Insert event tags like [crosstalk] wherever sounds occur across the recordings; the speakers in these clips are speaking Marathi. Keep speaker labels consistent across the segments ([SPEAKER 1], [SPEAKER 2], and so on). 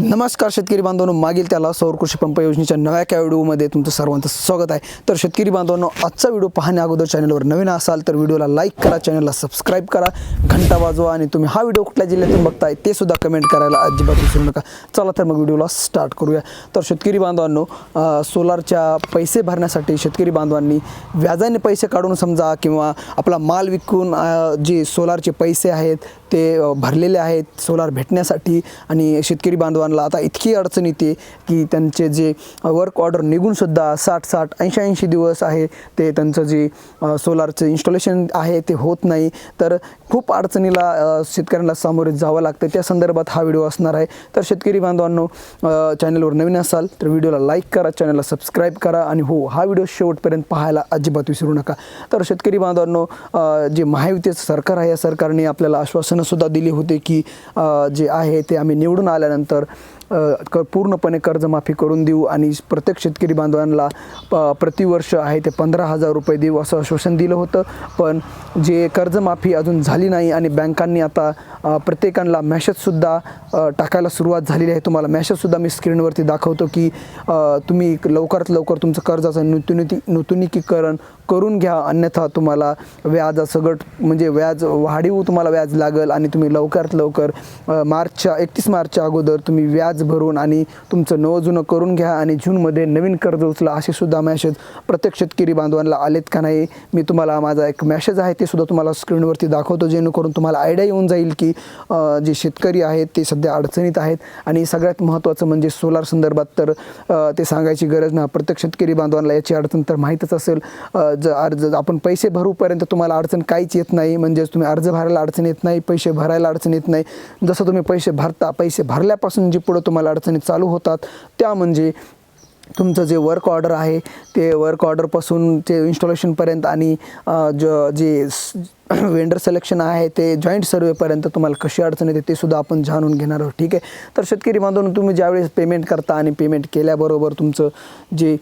[SPEAKER 1] नमस्कार शेतकरी बांधवांनो मागील त्याला सौर कृषी पंप योजनेच्या नव्या क्या व्हिडिओमध्ये तुमचं सर्वांचं स्वागत आहे. तर शेतकरी बांधवांनो आजचा व्हिडिओ पाहण्या अगोदर चॅनलवर नवीन असाल तर व्हिडिओला लाईक करा चॅनलला सबस्क्राईब करा घंटा वाजवा आणि तुम्ही हा व्हिडिओ कुठल्या जिल्ह्यातून बघताय ते सुद्धा कमेंट करायला अजिबात विसरू नका. चला तर मग व्हिडिओला स्टार्ट करूया. तर शेतकरी बांधवांनो सोलारच्या पैसे भरण्यासाठी शेतकरी बांधवांनी व्याजाने पैसे काढून समजा किंवा आपला माल विकून जे सोलारचे पैसे आहेत ते भरलेले आहेत सोलार भेटण्यासाठी आणि शेतकरी बांधवांना आता इतकी अडचण येते की त्यांचे जे वर्क ऑर्डर निघूनसुद्धा साठ साठ ऐंशी ऐंशी दिवस आहे. ते त्यांचं जे सोलारचं इन्स्टॉलेशन आहे ते होत नाही. तर खूप अडचणीला शेतकऱ्यांना सामोरे जावं लागतं. त्या संदर्भात हा व्हिडिओ असणार आहे. तर शेतकरी बांधवांनो चॅनलवर नवीन असाल तर व्हिडिओला लाईक करा चॅनलला सबस्क्राईब करा आणि हो हा व्हिडिओ शेवटपर्यंत पाहायला अजिबात विसरू नका. तर शेतकरी बांधवांनो जे महायुतीचं सरकार आहे या सरकारने आपल्याला आश्वासनंसुद्धा दिली होती की जे आहे ते आम्ही निवडून आल्यानंतर क पूर्णपणे कर्जमाफी करून देऊ आणि प्रत्येक शेतकरी बांधवांना प प्रतिवर्ष आहे ते पंधरा हजार रुपये देऊ असं आश्वासन दिलं होतं. पण जे कर्जमाफी अजून झाली नाही आणि बँकांनी आता प्रत्येकांना मॅसेजसुद्धा टाकायला सुरुवात झालेली आहे. तुम्हाला मॅसेजसुद्धा मी स्क्रीनवरती दाखवतो की तुम्ही लवकरात लवकर तुमचं कर्जाचं नूतनीती नूतनीकीकरण करून घ्या. अन्यथा तुम्हाला व्याजासगट म्हणजे व्याज वाढीव तुम्हाला व्याज लागेल आणि तुम्ही लवकरात लवकर मार्चच्या एकतीस मार्चच्या अगोदर तुम्ही व्याज भरून आणि तुमचं नवं जुनं करून घ्या आणि जूनमध्ये नवीन कर्ज उचला असे सुद्धा मॅसेज प्रत्येक शेतकरी बांधवांना आलेत का नाही? मी तुम्हाला माझा एक मॅसेज आहे ते सुद्धा तुम्हाला स्क्रीनवरती दाखवतो जेणेकरून तुम्हाला आयडिया येऊन जाईल की जे शेतकरी आहेत ते सध्या अडचणीत आहेत. आणि सगळ्यात महत्त्वाचं म्हणजे सोलार संदर्भात तर ते सांगायची गरज नाही. प्रत्येक शेतकरी बांधवांना याची अडचण तर माहीतच असेल. ज अर्ज आपण पैसे भरूपर्यंत तुम्हाला अडचण काहीच येत नाही. म्हणजेच तुम्ही अर्ज भरायला अडचण येत नाही पैसे भरायला अडचण येत नाही. जसं तुम्ही पैसे भरता पैसे भरल्यापासून जी पुढं तुम्हाला अडचणी चालू होतात. त्या म्हणजे तुमचं जे वर्क ऑर्डर आहे ते वर्क ऑर्डरपासून ते इन्स्टॉलेशनपर्यंत आणि ज जे वेंडर सिलेक्शन [clears throat] आहे ते जॉईंट सर्वेपर्यंत तुम्हाला कशी अडचण येते ते सुद्धा आपण जाणून घेणार आहोत. ठीक आहे? तर शेतकरी बांधून तुम्ही ज्यावेळेस पेमेंट करता आणि पेमेंट केल्याबरोबर तुमचं जे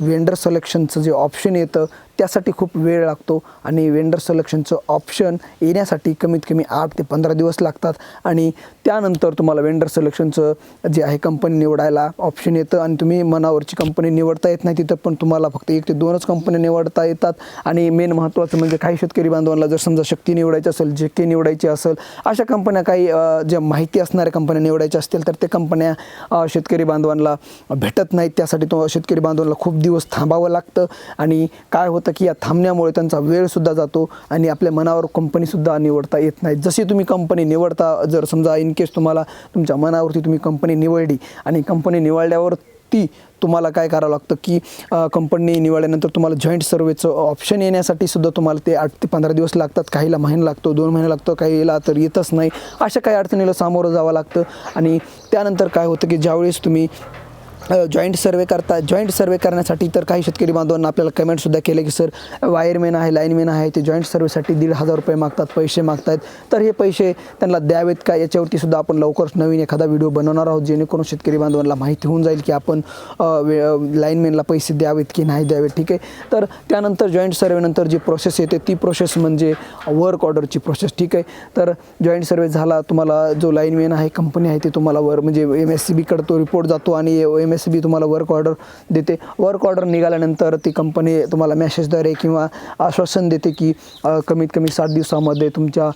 [SPEAKER 1] वेंडर सिलेक्शनचं जे ऑप्शन येतं त्यासाठी खूप वेळ लागतो आणि वेंडर सलेक्शनचं ऑप्शन येण्यासाठी कमीत कमी आठ ते पंधरा दिवस लागतात. आणि त्यानंतर तुम्हाला वेंडर सलेक्शनचं जे आहे कंपनी निवडायला ऑप्शन येतं आणि तुम्ही मनावरची कंपनी निवडता येत नाही तिथं पण तुम्हाला फक्त एक ते दोनच कंपन्या निवडता येतात. आणि मेन महत्त्वाचं म्हणजे काही शेतकरी बांधवांना जर समजा शक्ती निवडायची असेल जे के निवडायची असेल अशा कंपन्या काही ज्या माहिती असणाऱ्या कंपन्या निवडायच्या असतील तर त्या कंपन्या शेतकरी बांधवांना भेटत नाहीत. त्यासाठी तो शेतकरी बांधवांना खूप दिवस थांबावं लागतं. आणि काय होतं की या थांबण्यामुळे त्यांचा वेळसुद्धा जातो आणि आपल्या मनावर कंपनीसुद्धा निवडता येत नाही. जशी तुम्ही कंपनी निवडता जर समजा इन केस तुम्हाला तुमच्या मनावरती तुम्ही कंपनी निवडली आणि कंपनी निवडल्यावर ती तुम्हाला काय करावं लागतं की कंपनी निवडल्यानंतर तुम्हाला जॉईंट सर्वेचं ऑप्शन येण्यासाठी सुद्धा तुम्हाला ते आठ ते पंधरा दिवस लागतात. काहीला महिना लागतो दोन महिने लागतो काहीला तर येतच नाही. अशा काही अडचणीला सामोरं जावं लागतं. आणि त्यानंतर काय होतं की ज्यावेळेस तुम्ही जॉईंट सर्वे करता जॉईंट सर्वे करण्यासाठी तर काही शेतकरी बांधवांना आपल्याला कमेंटसुद्धा केले की सर वायरमॅन आहे लाईनमॅन आहे ते जॉईंट सर्वेसाठी दीड हजार रुपये मागतात पैसे मागतात तर हे पैसे त्यांना द्यावेत का? याच्यावरती सुद्धा आपण लवकरच नवीन एखादा व्हिडिओ बनवणार आहोत जेणेकरून शेतकरी बांधवांना माहिती होऊन जाईल की आपण लाईनमॅनला पैसे द्यावेत की नाही द्यावेत. ठीक आहे? तर त्यानंतर जॉईंट सर्वेनंतर जी प्रोसेस येते ती प्रोसेस म्हणजे वर्क ऑर्डरची प्रोसेस ठीक आहे? तर जॉईंट सर्वे झाला तुम्हाला जो लाईनमॅन आहे कंपनी आहे ते तुम्हाला वर म्हणजे एम एस सी बीकडं तो रिपोर्ट जातो आणि एम एस बी तुम्हाला वर्क ऑर्डर देते. वर्क ऑर्डर निघाल्यानंतर ती कंपनी तुम्हाला मॅसेजद्वारे किंवा आश्वासन देते की कमीत कमी सात दिवसामध्ये तुमच्या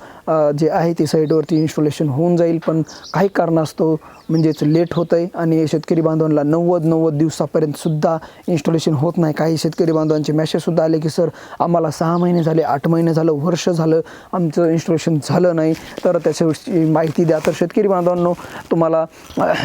[SPEAKER 1] जे आहे ते साईटवरती इन्स्टॉलेशन होऊन जाईल. पण काही कारणास्तव म्हणजेच लेट होत आहे आणि शेतकरी बांधवांना नव्वद नव्वद दिवसापर्यंत सुद्धा इन्स्टॉलेशन होत नाही. काही शेतकरी बांधवांचे मॅसेजसुद्धा आले की सर आम्हाला सहा महिने झाले आठ महिने झालं वर्ष झालं आमचं इन्स्टॉलेशन झालं नाही. तर त्याच्याविषयी माहिती द्या. तर शेतकरी बांधवांनो तुम्हाला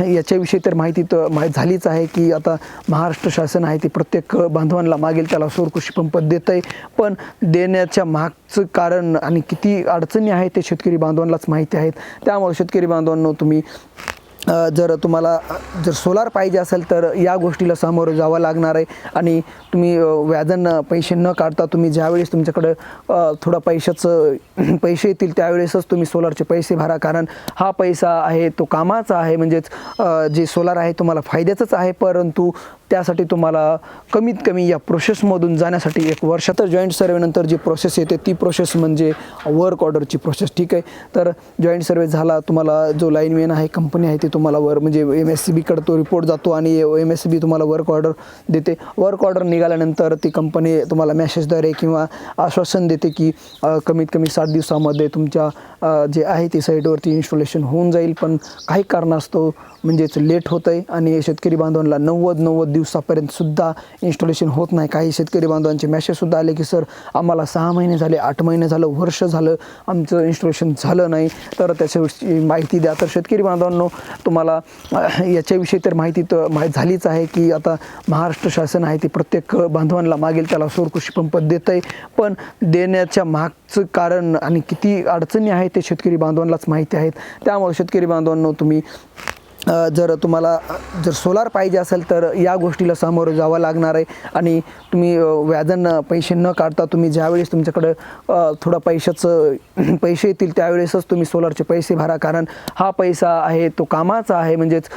[SPEAKER 1] याच्याविषयी तर माहिती तर माहीत झालीच आहे की आता महाराष्ट्र शासन आहे ते प्रत्येक बांधवांना मागेल त्याला सौर कृषी पंप देत आहे पण देण्याच्या मागचं कारण आणि किती अडचणी आहेत ते शेतकरी बांधवांनाच माहिती आहेत. त्यामुळे शेतकरी बांधवांनो तुम्ही जर तुम्हाला जर सोलार पाहिजे असेल तर या गोष्टीला सामोरं जावं लागणार आहे. आणि तुम्ही व्याजन पैसे न काढता तुम्ही ज्यावेळेस तुमच्याकडं थोडा थोडं पैशाचं [clears throat] पैसे येतील त्यावेळेसच तुम्ही सोलारचे पैसे भरा. कारण हा पैसा आहे तो कामाचा आहे. म्हणजेच जे सोलार आहे तुम्हाला फायद्याचंच आहे. परंतु त्यासाठी तुम्हाला कमीत कमी या प्रोसेसमधून जाण्यासाठी एक वर्षात जॉईंट सर्वेनंतर जी प्रोसेस येते ती प्रोसेस म्हणजे वर्क ऑर्डरची प्रोसेस ठीक आहे? तर जॉईंट सर्वे झाला तुम्हाला जो लाईनमॅन आहे कंपनी आहे ती तुम्हाला वर म्हणजे एम एस सी बीकडं तो रिपोर्ट जातो आणि एम एस सी बी तुम्हाला वर्क ऑर्डर देते. वर्क ऑर्डर निघाल्यानंतर ती कंपनी तुम्हाला मॅसेजद्वारे किंवा आश्वासन देते की कमीत कमी सात दिवसामध्ये तुमच्या जे आहे ती साईटवरती इन्स्टॉलेशन होऊन जाईल पण काही कारणास्तव म्हणजेच लेट होतं आहे आणि शेतकरी बांधवांना नव्वद नव्वद दिवसापर्यंतसुद्धा इन्स्टॉलेशन होत नाही. काही शेतकरी बांधवांचे मॅसेजसुद्धा आले की सर आम्हाला सहा महिने झाले आठ महिने झालं वर्ष झालं आमचं इन्स्टॉलेशन झालं नाही. तर त्याच्याविषयी माहिती द्या. तर शेतकरी बांधवांनो तुम्हाला याच्याविषयी तर माहिती तर माहीत झालीच आहे की आता महाराष्ट्र शासन आहे ते प्रत्येक बांधवांना मागेल त्याला सौर कृषी पंप देत आहे पण देण्याच्या मागचं कारण आणि किती अडचणी आहेत ते शेतकरी बांधवांनाच माहिती आहेत. त्यामुळे शेतकरी बांधवांनो तुम्ही जर तुम्हाला जर सोलार पाहिजे असेल तर या गोष्टीला सामोरं जावं लागणार आहे. आणि तुम्ही अ, पैसे न काढता तुम्ही ज्यावेळेस तुमच्याकडं थोडं पैशाचं [clears throat] पैसे येतील त्यावेळेसच तुम्ही सोलारचे पैसे भरा. कारण हा पैसा आहे तो कामाचा आहे. म्हणजेच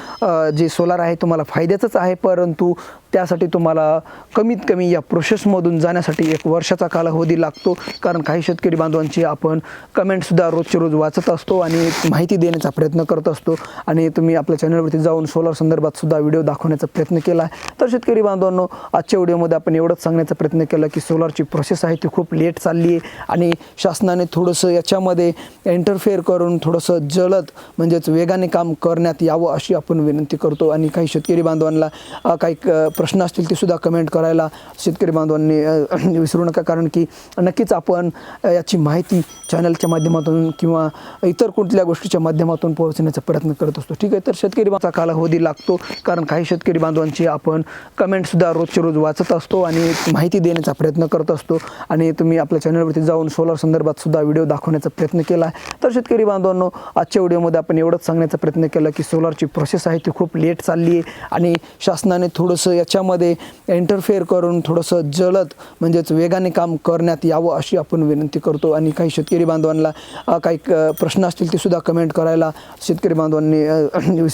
[SPEAKER 1] जे सोलार आहे तुम्हाला फायद्याचंच आहे. परंतु त्यासाठी तुम्हाला कमीत कमी या प्रोसेसमधून जाण्यासाठी एक वर्षाचा कालावधी लागतो. कारण काही शेतकरी बांधवांची आपण कमेंटसुद्धा रोजचे रोज वाचत असतो आणि माहिती देण्याचा प्रयत्न करत असतो. आणि तुम्ही आपल्या चॅनलवरती जाऊन सोलार संदर्भात सुद्धा व्हिडिओ दाखवण्याचा प्रयत्न केला. आहे तर शेतकरी बांधवांनो आजच्या व्हिडिओमध्ये आपण एवढंच सांगण्याचा प्रयत्न केला की सोलारची प्रोसेस आहे ती खूप लेट चालली आहे आणि शासनाने थोडंसं याच्यामध्ये इंटरफेअर करून थोडंसं जलद म्हणजेच वेगाने काम करण्यात यावं अशी आपण विनंती करतो. आणि काही शेतकरी बांधवांना काही क- प्रश्न असतील ते सुद्धा कमेंट करायला शेतकरी बांधवांनी [clears throat] विसरू नका. कारण की नक्कीच आपण याची माहिती चॅनलच्या माध्यमातून किंवा इतर कुठल्या गोष्टीच्या माध्यमातून पोहोचण्याचा प्रयत्न करत असतो. ठीक आहे तर शेतकरी बांधवाचा कालावधी लागतो कारण काही शेतकरी बांधवांची आपण कमेंटसुद्धा रोजचे रोज वाचत असतो आणि माहिती देण्याचा प्रयत्न करत असतो. आणि तुम्ही आपल्या चॅनलवरती जाऊन सोलार संदर्भात सुद्धा व्हिडिओ दाखवण्याचा प्रयत्न केला. आहे तर शेतकरी बांधवांनो आजच्या व्हिडिओमध्ये आपण एवढंच सांगण्याचा प्रयत्न केला की सोलारची प्रोसेस आहे ती खूप लेट चालली आहे आणि शासनाने थोडंसं याच्यामध्ये इंटरफेअर करून थोडंसं जलद म्हणजेच वेगाने काम करण्यात यावं अशी आपण विनंती करतो. आणि काही शेतकरी बांधवांना काही क- प्रश्न असतील ते सुद्धा कमेंट करायला शेतकरी बांधवांनी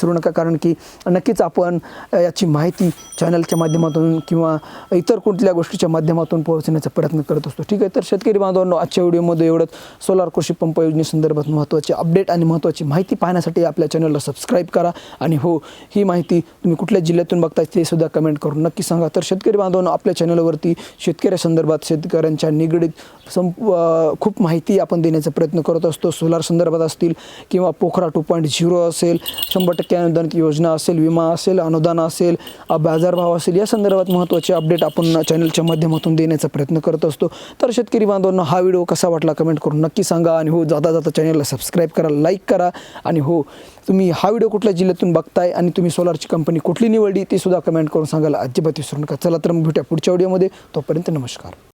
[SPEAKER 1] विसरू नका कारण की नक्कीच आपण याची माहिती चॅनलच्या माध्यमातून किंवा इतर कुठल्या गोष्टीच्या माध्यमातून पोहोचण्याचा प्रयत्न करत असतो. ठीक आहे? तर शेतकरी बांधवांनो आजच्या व्हिडिओमध्ये एवढंच. सोलार कृषी पंप योजनेसंदर्भात महत्त्वाचे अपडेट आणि महत्त्वाची माहिती पाहण्यासाठी आपल्या चॅनलला सबस्क्राईब करा. आणि हो ही माहिती तुम्ही कुठल्या जिल्ह्यातून बघताय ते सुद्धा कमेंट करून नक्की सांगा. तर शेतकरी बांधवांनो आपल्या चॅनलवरती शेतकऱ्यासंदर्भात शेतकऱ्यांच्या निगडीत संप खूप माहिती आपण देण्याचा प्रयत्न करत असतो. सोलार संदर्भात असतील किंवा पोखरा टू पॉईंट झिरो असेल शंभर टक्के अनुदानित योजना असेल विमा असेल अनुदान असेल बाजारभाव असेल या संदर्भात महत्त्वाचे अपडेट आपण चॅनलच्या माध्यमातून देण्याचा प्रयत्न करत असतो. तर शेतकरी बांधवांना हा व्हिडिओ कसा वाटला कमेंट करून नक्की सांगा आणि हो जाता जाता चॅनलला सबस्क्राईब करा लाईक करा आणि हो तुम्ही हा व्हिडिओ कुठल्या जिल्ह्यातून बघताय आणि तुम्ही सोलारची कंपनी कुठली निवडली ती सुद्धा कमेंट करून सांगायला अजिबात विसरू नका. चला तर मग भेटूया पुढच्या व्हिडिओमध्ये तोपर्यंत नमस्कार.